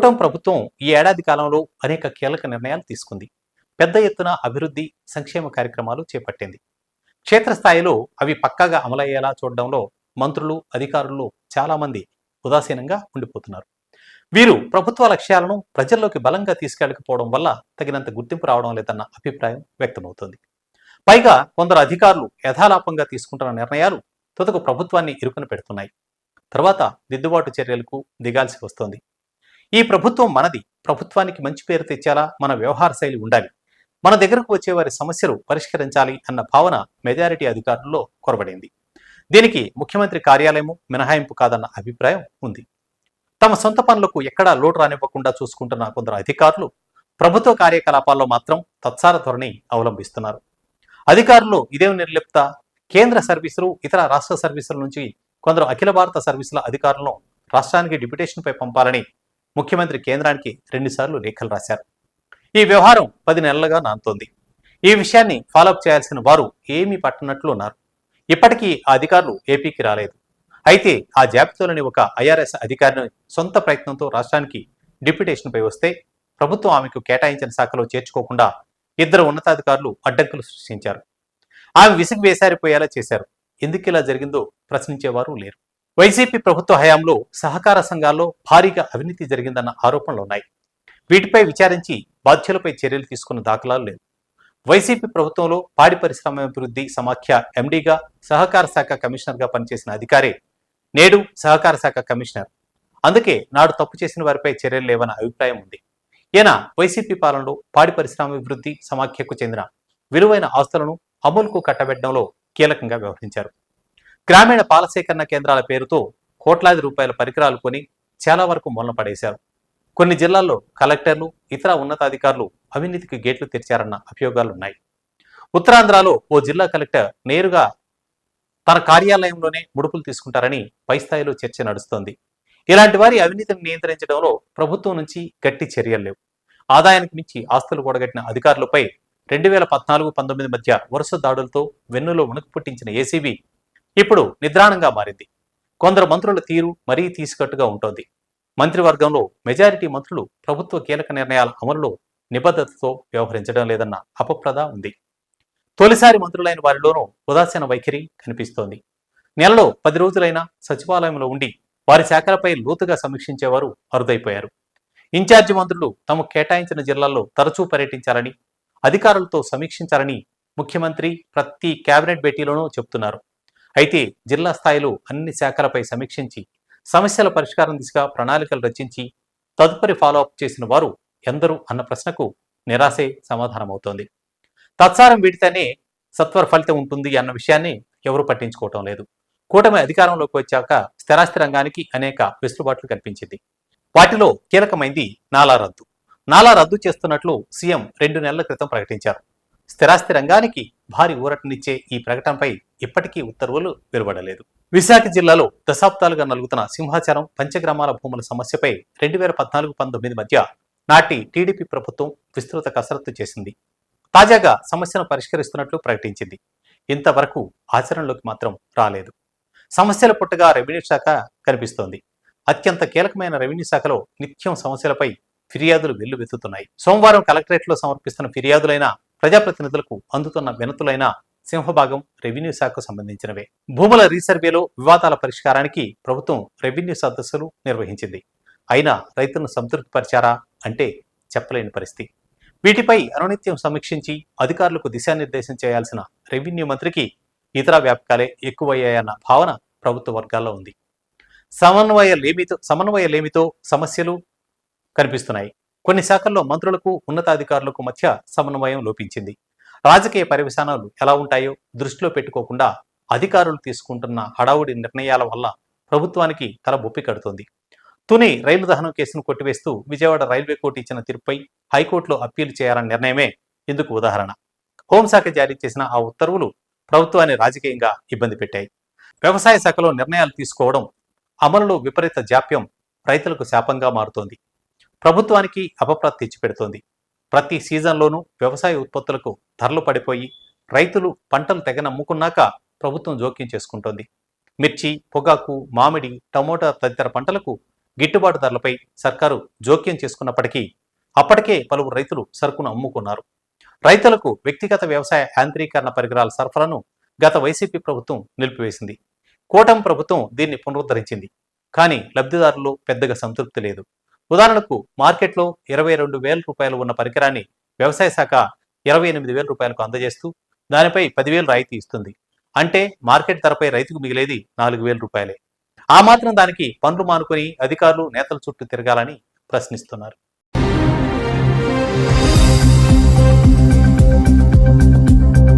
కూటమి ప్రభుత్వం ఈ ఏడాది కాలంలో అనేక కీలక నిర్ణయాలు తీసుకుంది. పెద్ద ఎత్తున అభివృద్ధి సంక్షేమ కార్యక్రమాలు చేపట్టింది. క్షేత్రస్థాయిలో అవి పక్కాగా అమలయ్యేలా చూడడంలో మంత్రులు అధికారులు చాలామంది ఉదాసీనంగా ఉండిపోతున్నారు. వీరు ప్రభుత్వ లక్ష్యాలను ప్రజల్లోకి బలంగా తీసుకెళ్ళకపోవడం వల్ల తగినంత గుర్తింపు రావడం లేదన్న అభిప్రాయం వ్యక్తమవుతోంది. పైగా కొందరు అధికారులు యథాలాపంగా తీసుకుంటున్న నిర్ణయాలు తుదకు ప్రభుత్వాన్ని ఇరుకున పెడుతున్నాయి. తర్వాత దిద్దుబాటు చర్యలకు దిగాల్సి వస్తోంది. ఈ ప్రభుత్వం మనది. ప్రభుత్వానికి మంచి పేరు తెచ్చేలా మన వ్యవహార శైలి ఉండాలి. మన దగ్గరకు వచ్చే వారి సమస్యలు పరిష్కరించాలి అన్న భావన మెజారిటీ అధికారుల్లో కొరబడింది. దీనికి ముఖ్యమంత్రి కార్యాలయము మినహాయింపు కాదన్న అభిప్రాయం ఉంది. తమ సొంత పనులకు ఎక్కడా లోటు రానివ్వకుండా చూసుకుంటున్న కొందరు అధికారులు ప్రభుత్వ కార్యకలాపాల్లో మాత్రం తత్సార ధోరణి అవలంబిస్తున్నారు. అధికారులు ఇదేం నిర్లిప్త కేంద్ర సర్వీసులు ఇతర రాష్ట్ర సర్వీసుల నుంచి కొందరు అఖిల భారత సర్వీసుల అధికారులను రాష్ట్రానికి డిప్యుటేషన్పై పంపాలని ముఖ్యమంత్రి కేంద్రానికి రెండుసార్లు లేఖలు రాశారు. ఈ వ్యవహారం పది నెలలుగా నాంతోంది. ఈ విషయాన్ని ఫాలోఅప్ చేయాల్సిన వారు ఏమీ పట్టనట్లు ఉన్నారు. ఇప్పటికీ ఆ అధికారులు ఏపీకి రాలేదు. అయితే ఆ జాబితాలోని ఒక ఐఆర్ఎస్ అధికారిని సొంత ప్రయత్నంతో రాష్ట్రానికి డిప్యుటేషన్పై వస్తే ప్రభుత్వం ఆమెకు కేటాయించిన శాఖలో చేర్చుకోకుండా ఇద్దరు ఉన్నతాధికారులు అడ్డంకులు సృష్టించారు. ఆమె విసిగి వేసారిపోయేలా చేశారు. ఎందుకు ఇలా జరిగిందో ప్రశ్నించేవారు లేరు. వైసీపీ ప్రభుత్వ హయాంలో సహకార సంఘాల్లో భారీగా అవినీతి జరిగిందన్న ఆరోపణలు ఉన్నాయి. వీటిపై విచారించి బాధ్యులపై చర్యలు తీసుకున్న దాఖలాలు లేవు. వైసీపీ ప్రభుత్వంలో పాడి పరిశ్రమ అభివృద్ధి సమాఖ్య ఎండీగా సహకార శాఖ కమిషనర్గా పనిచేసిన అధికారి నేడు సహకార శాఖ కమిషనర్. అందుకే నాడు తప్పు చేసిన వారిపై చర్యలు లేవన్న అభిప్రాయం ఉంది. ఈయన వైసీపీ పాలనలో పాడి పరిశ్రమాభివృద్ధి సమాఖ్యకు చెందిన విలువైన ఆస్తులను అమలుకు కట్టబెట్టడంలో కీలకంగా వ్యవహరించారు. గ్రామీణ పాల సేకరణ కేంద్రాల పేరుతో కోట్లాది రూపాయల పరికరాలు కొని చాలా వరకు మొలన పడేశారు. కొన్ని జిల్లాల్లో కలెక్టర్లు ఇతర ఉన్నతాధికారులు అవినీతికి గేట్లు తెరిచారన్న అభియోగాలున్నాయి. ఉత్తరాంధ్రలో ఓ జిల్లా కలెక్టర్ నేరుగా తన కార్యాలయంలోనే ముడుపులు తీసుకుంటారని పై స్థాయిలో చర్చ నడుస్తోంది. ఇలాంటి వారి అవినీతిని నియంత్రించడంలో ప్రభుత్వం నుంచి గట్టి చర్యలు లేవు. ఆదాయానికి మించి ఆస్తులు కూడగట్టిన అధికారులపై రెండు వేల పద్నాలుగు పంతొమ్మిది మధ్య వరుస దాడులతో వెన్నులో ఉణుకు పుట్టించిన ఏసీబీ ఇప్పుడు నిద్రాణంగా మారింది. కొందరు మంత్రుల తీరు మరీ తీసుకట్టుగా ఉంటోంది. మంత్రివర్గంలో మెజారిటీ మంత్రులు ప్రభుత్వ కీలక నిర్ణయాల అమలులో నిబద్ధతతో వ్యవహరించడం లేదన్న అపప్రద ఉంది. తొలిసారి మంత్రులైన వారిలోనూ ఉదాసీన వైఖరి కనిపిస్తోంది. నెలలో పది రోజులైనా సచివాలయంలో ఉండి వారి శాఖలపై లోతుగా సమీక్షించేవారు అరుదైపోయారు. ఇన్ఛార్జి మంత్రులు తమకు కేటాయించిన జిల్లాల్లో తరచూ పర్యటించాలని అధికారులతో సమీక్షించాలని ముఖ్యమంత్రి ప్రతి కేబినెట్ భేటీలోనూ చెబుతున్నారు. అయితే జిల్లా స్థాయిలో అన్ని శాఖలపై సమీక్షించి సమస్యల పరిష్కారం దిశగా ప్రణాళికలు రచించి తదుపరి ఫాలోఅప్ చేసిన వారు ఎందరూ అన్న ప్రశ్నకు నిరాశే సమాధానమవుతోంది. తత్సారం వీడితేనే సత్వర ఫలితం ఉంటుంది అన్న విషయాన్ని ఎవరూ పట్టించుకోవటం లేదు. కూటమి అధికారంలోకి వచ్చాక స్థిరాస్తి రంగానికి అనేక వెసులుబాట్లు కనిపించింది. వాటిలో కీలకమైంది నాలా రద్దు. నాలా రద్దు చేస్తున్నట్లు సీఎం రెండు నెలల క్రితం ప్రకటించారు. స్థిరాస్తి రంగానికి భారీ ఊరటనిచ్చే ఈ ప్రకటనపై ఇప్పటికీ ఉత్తర్వులు వెలువడలేదు. విశాఖ జిల్లాలో దశాబ్దాలుగా నలుగుతున్న సింహాచలం పంచగ్రామాల భూముల సమస్యపై రెండు వేల పద్నాలుగు పంతొమ్మిది మధ్య నాటి టీడీపీ ప్రభుత్వం విస్తృత కసరత్తు చేసింది. తాజాగా సమస్యను పరిష్కరిస్తున్నట్లు ప్రకటించింది. ఇంతవరకు ఆచరణలోకి మాత్రం రాలేదు. సమస్యల పుట్టగా రెవెన్యూ శాఖ కనిపిస్తోంది. అత్యంత కీలకమైన రెవెన్యూ శాఖలో నిత్యం సమస్యలపై ఫిర్యాదులు వెల్లువెత్తుతున్నాయి. సోమవారం కలెక్టరేట్లో సమర్పిస్తున్న ఫిర్యాదులైన ప్రజాప్రతినిధులకు అందుతున్న వినతులైన సింహభాగం రెవెన్యూ శాఖకు సంబంధించినవే. భూముల రీసర్వేలో వివాదాల పరిష్కారానికి ప్రభుత్వం రెవెన్యూ సదస్సులు నిర్వహించింది. అయినా రైతులను సంతృప్తిపరిచారా అంటే చెప్పలేని పరిస్థితి. వీటిపై అనునిత్యం సమీక్షించి అధికారులకు దిశానిర్దేశం చేయాల్సిన రెవెన్యూ మంత్రికి ఇతర వ్యాపకాలే ఎక్కువయ్యాయన్న భావన ప్రభుత్వ వర్గాల్లో ఉంది. సమన్వయ లేమితో సమన్వయ లేమితో సమస్యలు కనిపిస్తున్నాయి. కొన్ని శాఖల్లో మంత్రులకు ఉన్నతాధికారులకు మధ్య సమన్వయం లోపించింది. రాజకీయ పరివిధానాలు ఎలా ఉంటాయో దృష్టిలో పెట్టుకోకుండా అధికారులు తీసుకుంటున్న హడావుడి నిర్ణయాల వల్ల ప్రభుత్వానికి తల బొప్పి కడుతోంది. తుని రైలు దహనం కేసును కొట్టివేస్తూ విజయవాడ రైల్వే కోర్టు ఇచ్చిన తీర్పుపై హైకోర్టులో అప్పీలు చేయాలన్న నిర్ణయమే ఇందుకు ఉదాహరణ. హోంశాఖ జారీ చేసిన ఆ ఉత్తర్వులు ప్రభుత్వాన్ని రాజకీయంగా ఇబ్బంది పెట్టాయి. వ్యవసాయ శాఖలో నిర్ణయాలు తీసుకోవడం అమలులో విపరీత జాప్యం రైతులకు శాపంగా మారుతోంది. ప్రభుత్వానికి అపప్రత్ తెచ్చిపెడుతోంది. ప్రతి సీజన్లోనూ వ్యవసాయ ఉత్పత్తులకు ధరలు పడిపోయి రైతులు పంటలు తెగ నమ్ముకున్నాక ప్రభుత్వం జోక్యం చేసుకుంటోంది. మిర్చి పొగాకు మామిడి టమోటా తదితర పంటలకు గిట్టుబాటు ధరలపై సర్కారు జోక్యం చేసుకున్నప్పటికీ అప్పటికే పలువురు రైతులు సరుకును అమ్ముకున్నారు. రైతులకు వ్యక్తిగత వ్యవసాయ యాంత్రీకరణ పరికరాల సరఫరాను గత వైసీపీ ప్రభుత్వం నిలిపివేసింది. కూటమి ప్రభుత్వం దీన్ని పునరుద్ధరించింది. కానీ లబ్ధిదారులు పెద్దగా సంతృప్తి లేదు. ఉదాహరణకు మార్కెట్లో ఇరవై రెండు వేల రూపాయలు ఉన్న పరికరాన్ని వ్యవసాయ శాఖ ఇరవై ఎనిమిది వేల రూపాయలకు అందజేస్తూ దానిపై పదివేలు రాయితీ ఇస్తుంది. అంటే మార్కెట్ ధరపై రైతుకు మిగిలేది నాలుగు వేల రూపాయలే. ఆ మాత్రం దానికి పనులు మానుకొని అధికారులు నేతల చుట్టూ తిరగాలని ప్రశ్నిస్తున్నారు.